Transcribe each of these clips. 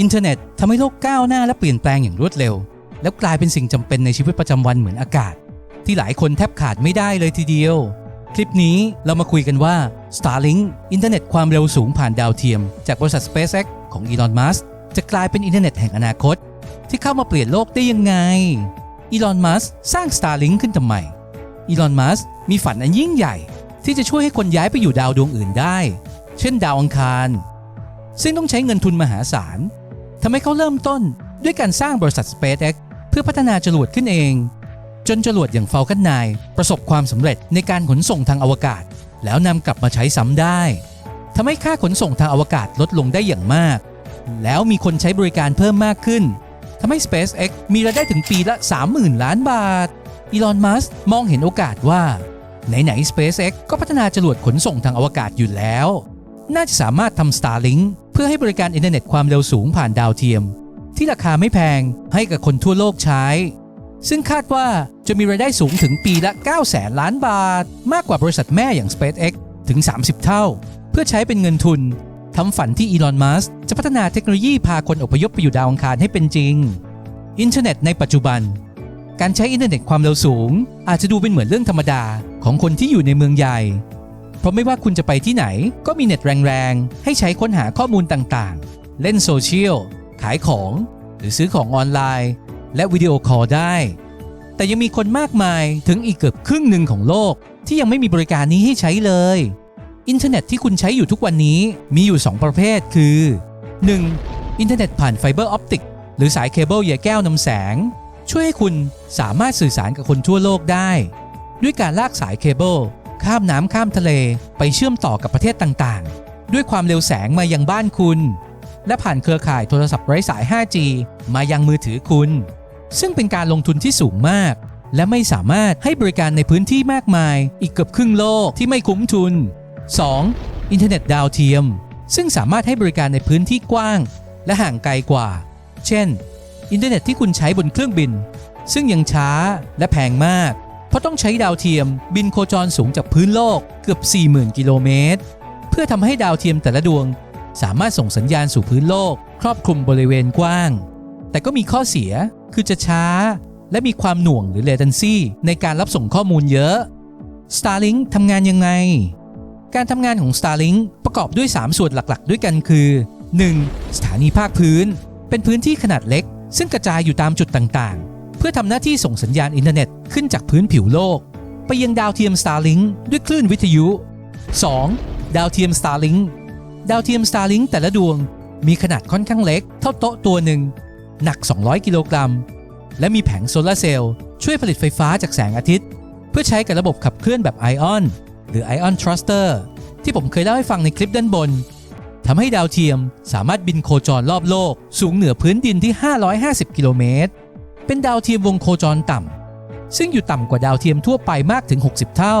อินเทอร์เน็ตทำให้โลกก้าวหน้าและเปลี่ยนแปลงอย่างรวดเร็ว แล้วกลายเป็นสิ่งจำเป็นในชีวิตประจำวันเหมือนอากาศ ที่หลายคนแทบขาดไม่ได้เลยทีเดียว คลิปนี้เรามาคุยกันว่า Starlink อินเทอร์เน็ตความเร็วสูงผ่านดาวเทียม จากบริษัท SpaceX ของอีลอนมัสจะกลายเป็นอินเทอร์เน็ตแห่งอนาคต ที่เข้ามาเปลี่ยนโลกได้ยังไงอีลอนมัสสร้าง Starlink ขึ้นทำไมอีลอนมัสมีฝันอันยิ่งใหญ่ ที่จะช่วยให้คนย้ายไปอยู่ดาวดวงอื่นได้ เช่นดาวอังคาร ซึ่งต้องใช้เงินทุนมหาศาล ทำให้เขาเริ่มต้นด้วยการสร้างบริษัท SpaceX เพื่อพัฒนาจรวดขึ้นเอง จนจรวดอย่าง Falcon 9 ประสบความสำเร็จในการขนส่งทางอวกาศ แล้วนำกลับมาใช้ซ้ำได้ทำให้ค่าขนส่งทางอวกาศลดลงได้อย่างมาก แล้วมีคนใช้บริการเพิ่มมากขึ้นทำให้ SpaceX มีรายได้ถึงปีละ 30,000 ล้านบาท อีลอน มัสมองเห็นโอกาสว่า ไหนๆ SpaceX ก็พัฒนาจรวดขนส่งทางอวกาศอยู่แล้ว น่าจะสามารถทำ Starlink เพื่อให้บริการอินเทอร์เน็ตความเร็วสูงผ่านดาวเทียม ที่ราคาไม่แพงให้กับคนทั่วโลกใช้ ซึ่งคาดว่าจะมีรายได้สูงถึงปีละ9แสนล้านบาท มากกว่าบริษัทแม่อย่าง SpaceX ถึง 30 เท่า เพื่อใช้เป็นเงินทุนทำฝันที่อีลอน มัสจะพัฒนาเทคโนโลยีพาคนอพยพไปอยู่ดาวอังคารให้เป็นจริง อินเทอร์เน็ตในปัจจุบัน การใช้อินเทอร์เน็ตความเร็วสูง อาจจะดูเป็นเหมือนเรื่องธรรมดาของคนที่อยู่ในเมืองใหญ่ เพราะไม่ว่าคุณจะไปที่ไหน ก็มีเน็ตแรงๆ ให้ใช้ค้นหาข้อมูลต่างๆ เล่นโซเชียล ขายของ หรือซื้อของออนไลน์ และวิดีโอคอลได้ แต่ยังมีคนมากมายถึงอีกเกือบครึ่งหนึ่งของโลก ที่ยังไม่มีบริการนี้ให้ใช้เลย อินเทอร์เน็ตที่คุณใช้อยู่ทุกวันนี้มีอยู่ 2 ประเภทคือ 1. อินเทอร์เน็ตผ่านไฟเบอร์ออปติกหรือสายเคเบิลใยแก้วนำแสง ช่วยให้คุณสามารถสื่อสารกับคนทั่วโลกได้ ด้วยการลากสายเคเบิล ข้ามน้ำข้ามทะเลไปเชื่อมต่อกับประเทศต่างๆ ด้วยความเร็วแสงมายังบ้านคุณ และผ่านเครือข่ายโทรศัพท์ไร้สาย 5G มายังมือถือคุณ ซึ่งเป็นการลงทุนที่สูงมาก และไม่สามารถให้บริการในพื้นที่มากมาย อีกเกือบครึ่งโลกที่ไม่คุ้มทุน 2. อินเทอร์เน็ตดาวเทียม ซึ่งสามารถให้บริการในพื้นที่กว้าง และห่างไกลกว่า เช่น อินเทอร์เน็ตที่คุณใช้บนเครื่องบิน ซึ่งยังช้าและแพงมาก เพราะต้องใช้ดาวเทียมบินโคจรสูงจากพื้นโลกเกือบ 40,000 กิโลเมตร เพื่อทำให้ดาวเทียมแต่ละดวง สามารถส่งสัญญาณสู่พื้นโลก ครอบคลุมบริเวณกว้าง แต่ก็มีข้อเสียคือจะช้า และมีความหน่วงหรือ latency ในการรับส่งข้อมูลเยอะ Starlink ทำงานยังไง การทำงานของ Starlink ประกอบด้วย 3 ส่วนหลักๆ ด้วยกันคือ 1. สถานีภาคพื้น เป็นพื้นที่ขนาดเล็ก ซึ่งกระจายอยู่ตามจุดต่างๆ เพื่อทำหน้าที่ส่งสัญญาณอินเทอร์เน็ตขึ้นจากพื้นผิวโลก ไปยังดาวเทียม Starlink ด้วยคลื่นวิทยุ 2. ดาวเทียม Starlink ดาวเทียม Starlink แต่ละดวงมีขนาดค่อนข้างเล็ก เท่าโต๊ะตัวหนึ่ง หนัก 200 กิโลกรัม และมีแผงโซลาร์เซลล์ช่วยผลิตไฟฟ้าจากแสงอาทิตย์ เพื่อใช้กับระบบขับเคลื่อนแบบไอออนหรือ Ion Thruster ที่ผมเคยเล่าให้ฟังในคลิปด้านบนทำให้ดาวเทียมสามารถบินโคจรรอบโลกสูงเหนือพื้นดินที่ 550 กิโลเมตร เป็นดาวเทียมวงโคจรต่ำ ซึ่งอยู่ต่ำกว่าดาวเทียมทั่วไปมากถึง 60 เท่า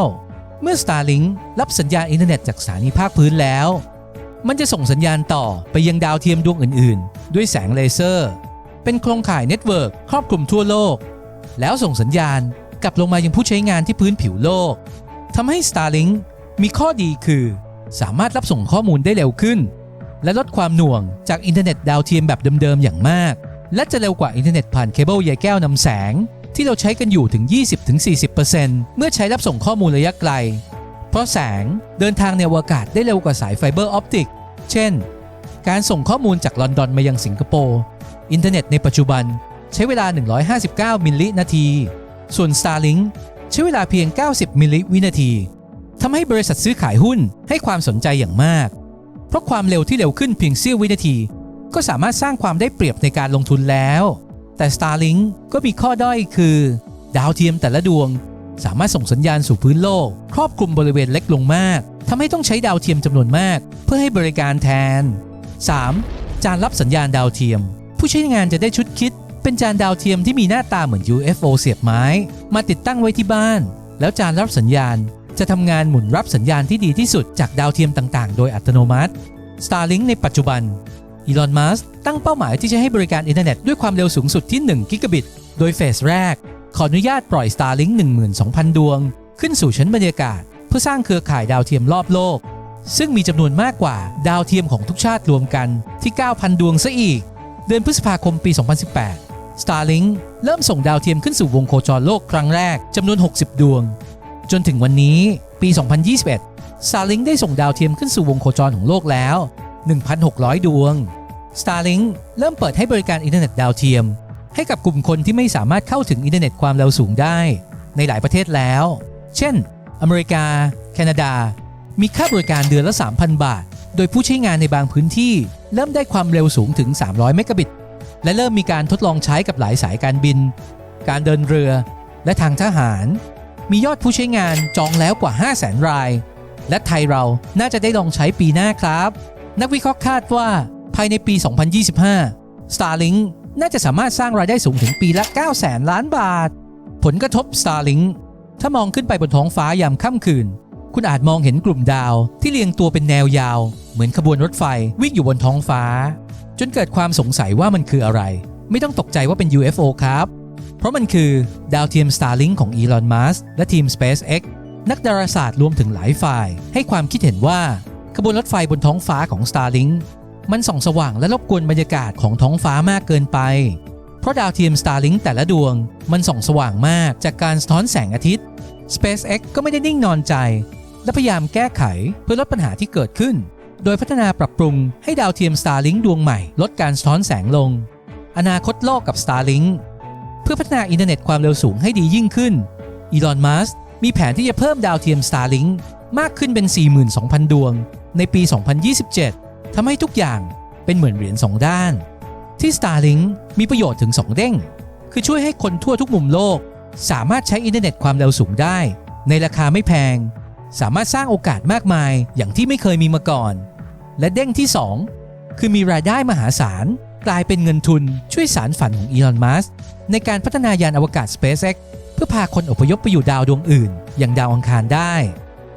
เมื่อ Starlink รับสัญญาณอินเทอร์เน็ตจากสถานีภาคพื้นแล้ว มันจะส่งสัญญาณต่อไปยังดาวเทียมดวงอื่น ๆ ด้วยแสงเลเซอร์ เป็นโครงข่ายเน็ตเวิร์กครอบคลุมทั่วโลก แล้วส่งสัญญาณกลับลงมายังผู้ใช้งานที่พื้นผิวโลกทำให้ Starlink มีข้อดีคือ สามารถรับส่งข้อมูลได้เร็วขึ้น และลดความหน่วงจากอินเทอร์เน็ตดาวเทียมแบบเดิม ๆ อย่างมาก และจะเร็วกว่าอินเทอร์เน็ตผ่านเคเบิลใยแก้วนำแสง ที่เราใช้กันอยู่ถึง 20-40%เมื่อใช้รับส่งข้อมูลระยะไกล เพราะแสงเดินทางในอวกาศได้เร็วกว่าสายไฟเบอร์ออปติก เช่น การส่งข้อมูลจากลอนดอนมายังสิงคโปร์ อินเทอร์เน็ตในปัจจุบันใช้เวลา 159 มิลลินาที ส่วน Starlink ใช้เวลาเพียง 90 มิลลิวินาทีทำให้บริษัทซื้อขายหุ้นให้ความสนใจอย่างมาก เพราะความเร็วที่เร็วขึ้นเพียงเสี้ยววินาที ก็สามารถสร้างความได้เปรียบในการลงทุนแล้ว แต่ Starlink ก็มีข้อด้อยคือ ดาวเทียมแต่ละดวง สามารถส่งสัญญาณสู่พื้นโลก ครอบคลุมบริเวณเล็กลงมากทำให้ต้องใช้ดาวเทียมจำนวนมาก เพื่อให้บริการแทน 3. จานรับสัญญาณดาวเทียม ผู้ใช้งานจะได้ชุดคิด เป็นจานดาวเทียมที่มีหน้าตาเหมือน UFO เสียบไม้ มาติดตั้งไว้ที่บ้าน แล้วจานรับสัญญาณจะทำงานหมุนรับสัญญาณที่ดีที่สุดจากดาวเทียมต่าง ๆ โดยอัตโนมัติ Starlink ในปัจจุบัน อีลอน มัสตั้งเป้าหมายที่จะให้บริการอินเทอร์เน็ตด้วยความเร็วสูงสุดที่ 1 กิกะบิต โดยเฟสแรก ขออนุญาตปล่อย Starlink 12,000 ดวง ขึ้นสู่ชั้นบรรยากาศ เพื่อสร้างเครือข่ายดาวเทียมรอบโลก ซึ่งมีจำนวนมากกว่าดาวเทียมของทุกชาติรวมกันที่ 9,000 ดวงซะอีก เดือนพฤษภาคมปี 2018 Starlink เริ่มส่งดาวเทียมขึ้นสู่วงโคจรโลกครั้งแรกจำนวน 60 ดวง จนถึงวันนี้ปี 2021 Starlink ได้ส่งดาวเทียมขึ้นสู่วงโคจรของโลกแล้ว 1,600 ดวง Starlink เริ่มเปิดให้บริการอินเทอร์เน็ตดาวเทียม ให้กับกลุ่มคนที่ไม่สามารถเข้าถึงอินเทอร์เน็ตความเร็วสูงได้ ในหลายประเทศแล้ว เช่น อเมริกา แคนาดา มีค่าบริการเดือนละ 3,000 บาท โดยผู้ใช้งานในบางพื้นที่ เริ่มได้ความเร็วสูงถึง 300 เมกะบิต และเริ่มมีการทดลองใช้กับหลายสายการบิน การเดินเรือ และทางทหาร มียอดผู้ใช้งานจองแล้วกว่า 500,000 ราย และไทยเราน่าจะได้ลองใช้ปีหน้าครับ นักวิเคราะห์คาดว่าภายในปี 2025 Starlink น่าจะสามารถสร้างรายได้สูงถึงปีละ 900,000 ล้านบาท ผลกระทบ Starlink ถ้ามองขึ้นไปบนท้องฟ้ายามค่ำคืน คุณอาจมองเห็นกลุ่มดาวที่เรียงตัวเป็นแนวยาว เหมือนขบวนรถไฟวิ่งอยู่บนท้องฟ้า จนเกิดความสงสัยว่ามันคืออะไร ไม่ต้องตกใจว่าเป็น UFO ครับ เพราะมันคือดาวเทียม Starlink ของ Elon Musk และทีม SpaceX นักดาราศาสตร์รวมถึงหลายฝ่าย ให้ความคิดเห็นว่า ขบวนรถไฟบนท้องฟ้าของ Starlink มันส่องสว่างและรบกวนบรรยากาศของท้องฟ้ามากเกินไป เพราะดาวเทียม Starlink แต่ละดวงมันส่องสว่างมากจากการสะท้อนแสงอาทิตย์ SpaceX ก็ไม่ได้นิ่งนอนใจ และพยายามแก้ไขเพื่อลดปัญหาที่เกิดขึ้น โดยพัฒนาปรับปรุงให้ดาวเทียม Starlink ดวงใหม่ลดการสะท้อนแสงลง อนาคตโลกกับ Starlink เพื่อพัฒนาอินเทอร์เน็ตความเร็วสูงให้ดียิ่งขึ้นอีลอน มัสมีแผนที่จะเพิ่มดาวเทียม Starlink มากขึ้นเป็น 42,000 ดวง ในปี 2027 ทำให้ทุกอย่างเป็นเหมือนเหรียญสองด้าน ที่ Starlink มีประโยชน์ถึง 2 เด้ง คือช่วยให้คนทั่วทุกมุมโลก สามารถใช้อินเทอร์เน็ตความเร็วสูงได้ ในราคาไม่แพง สามารถสร้างโอกาสมากมายอย่างที่ไม่เคยมีมาก่อน และเด้งที่ 2 คือมีรายได้มหาศาล กลายเป็นเงินทุนช่วยสารฝันของอีลอน มัสในการพัฒนายานอวกาศ SpaceX เพื่อพาคนอพยพไปอยู่ดาวดวงอื่น อย่างดาวอังคารได้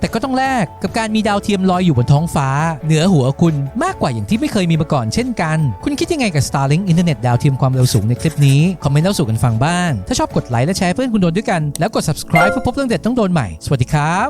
แต่ก็ต้องแลกกับการมีดาวเทียมลอยอยู่บนท้องฟ้า เหนือหัวคุณมากกว่าอย่างที่ไม่เคยมีมาก่อนเช่นกัน คุณคิดยังไงกับ Starlink อินเทอร์เน็ตดาวเทียมความเร็วสูงในคลิปนี้ คอมเมนต์เล่าสู่กันฟังบ้าง ถ้าชอบกดไลค์และแชร์เพื่อนคุณโดนด้วยกัน แล้วกด subscribe เพื่อพบเรื่องเด็ดต้องโดนใหม่ สวัสดีครับ